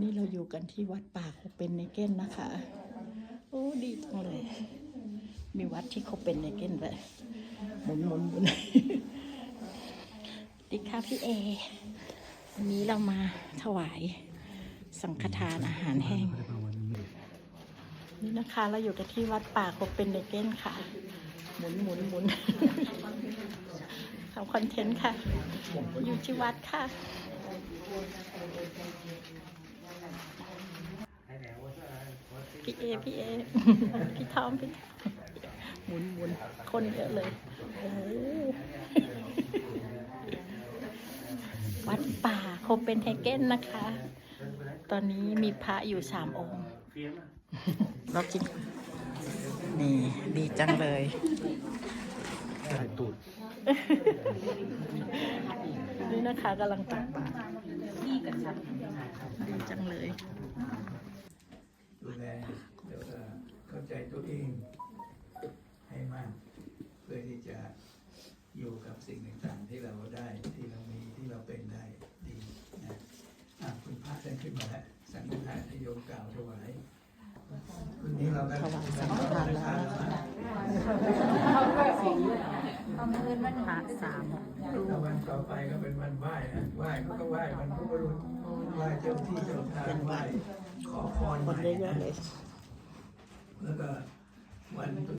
นี่เราอยู่กันที่วัดป่าโคเปนเนเก้นนะคะ โอ้ดีจังเลย มีวัดที่โคเปนเนเก้นเลยหมุนหมุนหมุนดีค่ะพี่เอวันนี้เรามาถวายสังฆทานอาหารแห้ง นี่นะคะเราอยู่กันที่วัดป่าโคเปนเนเก้นค่ะ หมุนหมุนหมุนทำคอนเทนต์ค่ะ อยู่ที่วัดค่ะ พี่เอ พี่เอ พี่ทอมพี่ทอมหมุนหมุนคนเยอะเลยโอ้โหวัดป่าโคเปนเฮเกนนะคะ ตอนนี้มีพระอยู่สามองค์เราจริงนี่ ดีจังเลยถ่ายตูดนี่นะคะกำลังตักบาตรดีจังเลย ดู แล้วก็เข้าใจตัวเองให้มาก เพื่อที่จะอยู่กับสิ่งต่างๆ ที่เราได้ที่เรามีที่เราเป็นได้ดีนะอะคุณพระได้ขึ้นมาแล้วสังฆทานที่โยมกล่าวถวายวันนี้เราก็ถวายสังฆทานแล้วพระสามแล้ววันต่อไปก็เป็นวันไหว้นะ ไหว้เขาก็ไหว้วันพุธรุษไหว้เจ้าที่เจ้าทางไหว้ขอพรคนใหม่เยอะๆเลยแล้วก็วัน